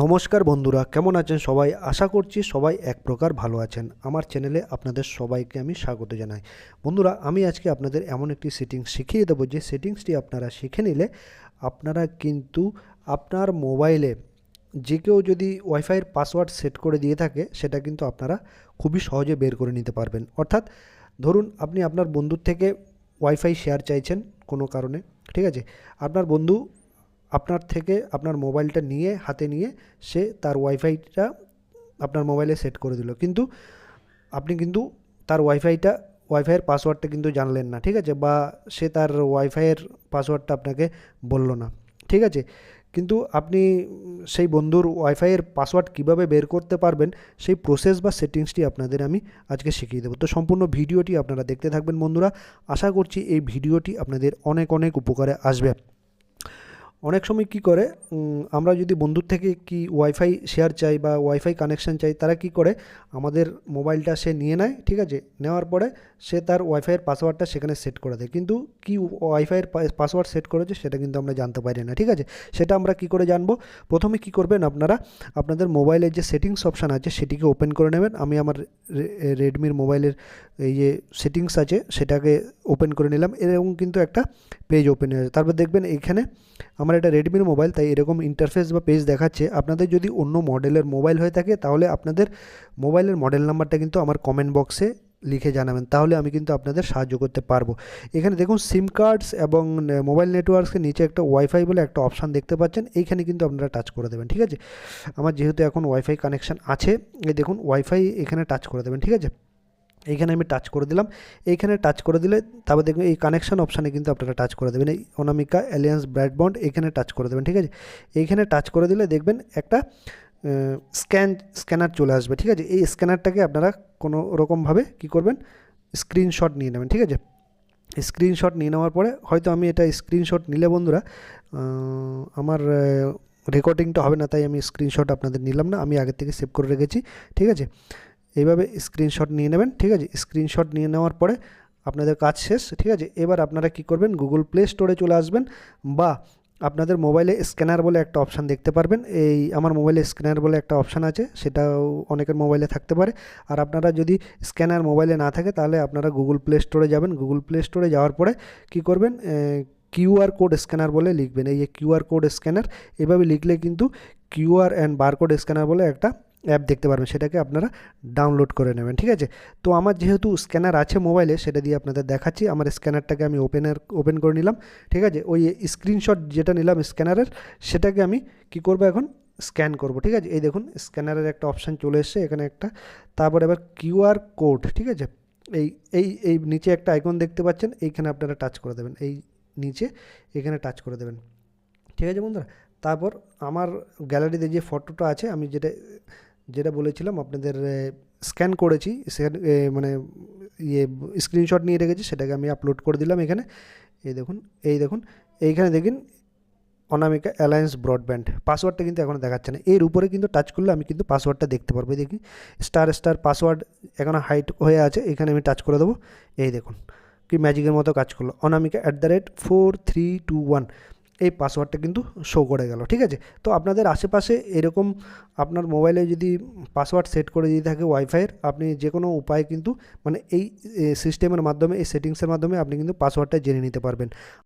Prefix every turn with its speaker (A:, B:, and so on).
A: নমস্কার বন্ধুরা, কেমন আছেন সবাই? আশা করছি সবাই এক প্রকার ভালো আছেন। আমার চ্যানেলে আপনাদের সবাইকে আমি স্বাগত জানাই। বন্ধুরা, আমি আজকে আপনাদের এমন একটি সেটিংস শিখিয়ে দেবো। যে সেটিংসটি আপনারা শিখে নিলে আপনারা কিন্তু আপনার মোবাইলে যে কেউ যদি ওয়াইফাইয়ের পাসওয়ার্ড সেট করে দিয়ে থাকে, সেটা কিন্তু আপনারা খুবই সহজে বের করে নিতে পারবেন। অর্থাৎ ধরুন, আপনি আপনার বন্ধুর থেকে ওয়াইফাই শেয়ার চাইছেন কোনো কারণে, ঠিক আছে? আপনার বন্ধু আপনার থেকে আপনার মোবাইলটা নিয়ে, হাতে নিয়ে সে তার ওয়াইফাইটা আপনার মোবাইলে সেট করে দিল। কিন্তু আপনি কিন্তু তার ওয়াইফাইটা ওয়াইফাইয়ের পাসওয়ার্ডটা কিন্তু জানলেন না, ঠিক আছে? বা সে তার ওয়াইফাইয়ের পাসওয়ার্ডটা আপনাকে বলল না, ঠিক আছে? কিন্তু আপনি সেই বন্ধুর ওয়াইফাইয়ের পাসওয়ার্ড কীভাবে বের করতে পারবেন, সেই প্রসেস বা সেটিংসটি আপনাদের আমি আজকে শিখিয়ে দেবো। তো সম্পূর্ণ ভিডিওটি আপনারা দেখতে থাকবেন বন্ধুরা। আশা করছি এই ভিডিওটি আপনাদের অনেক অনেক উপকারে আসবে। অনেক সময় কি করে আমরা যদি বন্ধুর থেকে কি ওয়াইফাই শেয়ার চাই বা ওয়াইফাই কানেকশন চাই, তারা কি করে, আমাদের মোবাইলটা সে নিয়ে নেয়, ঠিক আছে? নেওয়ার পরে সে তার ওয়াইফাইয়ের পাসওয়ার্ডটা সেখানে সেট করে দেয়। কিন্তু কি ওয়াইফাইয়ের পাসওয়ার্ড সেট করেছে, সেটা কিন্তু আমরা জানতে পারি না, ঠিক আছে? সেটা আমরা কি করে জানব? প্রথমে কি করবেন আপনারা, আপনাদের মোবাইলের যে সেটিংস অপশান আছে, সেটিকে ওপেন করে নেবেন। আমি আমার রেডমির মোবাইলের এই যে সেটিংস আছে, সেটাকে ওপেন করে নিলাম। এরকম কিন্তু একটা পেজ ওপেন হয়ে যাবে তারপর দেখবেন এখানে আমার এটা রেডমির মোবাইল তাই এরকম ইন্টারফেস বা পেজ দেখাচ্ছে। আপনাদের যদি অন্য মডেলের মোবাইল হয়ে থাকে, তাহলে আপনাদের মোবাইলের মডেল নাম্বারটা কিন্তু আমার কমেন্ট বক্সে লিখে জানাবেন। তাহলে আমি কিন্তু আপনাদের সাহায্য করতে পারব। এখানে দেখুন সিম কার্ডস এবং মোবাইল নেটওয়ার্কসের নিচে একটা ওয়াইফাই বলে একটা অপশান দেখতে পাচ্ছেন। এইখানে কিন্তু আপনারা টাচ করে দেবেন, ঠিক আছে? আমার যেহেতু এখন ওয়াইফাই কানেকশান আছে, এই দেখুন ওয়াইফাই এখানে টাচ করে দেবেন, ঠিক আছে? এইখানে আমি টাচ করে দিলাম। এইখানে টাচ করে দিলে তারপর দেখবেন এই কানেকশান অপশানে কিন্তু আপনারা টাচ করে দেবেন। এই অনামিকা অ্যালিয়ান্স ব্র্যাডবন্ড এখানে টাচ করে দেবেন, ঠিক আছে? এইখানে টাচ করে দিলে দেখবেন একটা স্ক্যান স্ক্যানার চলে আসবে, ঠিক আছে? এই স্ক্যানারটাকে আপনারা কোনো রকমভাবে কী করবেন? স্ক্রিনশট নিয়ে নেবেন, ঠিক আছে? স্ক্রিনশট নিয়ে নেওয়ার পরে হয়তো আমি এটা স্ক্রিনশট নিলে বন্ধুরা আমার রেকর্ডিংটা হবে না, তাই আমি স্ক্রিনশট আপনাদের নিলাম না। আমি আগের থেকে সেভ করে রেখেছি, ঠিক আছে? এইভাবে স্ক্রিনশট নিয়ে নেবেন, ঠিক আছে? স্ক্রিনশট নিয়ে নেওয়ার পরে আপনাদের কাজ শেষ, ঠিক আছে? এবার আপনারা কি করবেন? গুগল প্লে স্টোরে চলে আসবেন বা আপনাদের মোবাইলে স্ক্যানার বলে একটা অপশান দেখতে পারবেন। এই আমার মোবাইলে স্ক্যানার বলে একটা অপশান আছে, সেটাও অনেকের মোবাইলে থাকতে পারে। আর আপনারা যদি স্ক্যানার মোবাইলে না থাকে, তাহলে আপনারা গুগল প্লে স্টোরে যাবেন। গুগল প্লে স্টোরে যাওয়ার পরে কি করবেন? কিউআর কোড স্ক্যানার বলে লিখবেন। এই যে কিউআর কোড স্ক্যানার এভাবে লিখলে কিন্তু কিউআর অ্যান্ড বারকোড স্ক্যানার বলে একটা অ্যাপ দেখতে পারবেন, সেটাকে আপনারা ডাউনলোড করে নেবেন, ঠিক আছে? তো আমার যেহেতু স্ক্যানার আছে মোবাইলে সেটা দিয়ে আপনাদের দেখাচ্ছি, আমার স্ক্যানারটাকে আমি ওপেনার ওপেন করে নিলাম, ঠিক আছে? ওই স্ক্রিনশট যেটা নিলাম স্ক্যানারের সেটাকে আমি কি করব এখন? স্ক্যান করব, ঠিক আছে? এই দেখুন স্ক্যানারের একটা অপশান চলে এসছে, এখানে একটা, তারপরে আবার কিউআর কোড ঠিক আছে? এই এই এই নিচে একটা আইকন দেখতে পাচ্ছেন, এইখানে আপনারা টাচ করে দেবেন, এই নিচে এখানে টাচ করে দেবেন, ঠিক আছে বন্ধুরা? তারপর আমার গ্যালারিতে যে ফটোটা আছে, আমি যেটা যেটা বলেছিলাম, আপনাদের স্ক্যান করেছি মানে ইয়ে স্ক্রিনশট নিয়ে রেখেছি, সেটাকে আমি আপলোড করে দিলাম এখানে। এই দেখুন এই দেখুন, এইখানে দেখুন, অনামিকা অ্যালায়েন্স ব্রডব্যান্ড পাসওয়ার্ডটা কিন্তু এখন দেখাচ্ছে না। এর উপরে কিন্তু টাচ করলে আমি কিন্তু পাসওয়ার্ডটা দেখতে পারব। দেখি স্টার স্টার পাসওয়ার্ড এখনও হাইট হয়ে আছে, এখানে আমি টাচ করে দেবো। এই দেখুন, কি ম্যাজিকের মতো কাজ করল। Anamika at the rate four three two one এই পাসওয়ার্ডটা কিন্তু শো করে গেল, ঠিক আছে? তো আপনাদের আশেপাশে এরকম আপনার মোবাইলে যদি পাসওয়ার্ড সেট করে দিয়ে থাকে ওয়াইফাইয়ের আপনি যে কোনো উপায় কিন্তু মানে এই সিস্টেমের মাধ্যমে, এই সেটিংসের মাধ্যমে আপনি কিন্তু পাসওয়ার্ডটা জেনে নিতে পারবেন।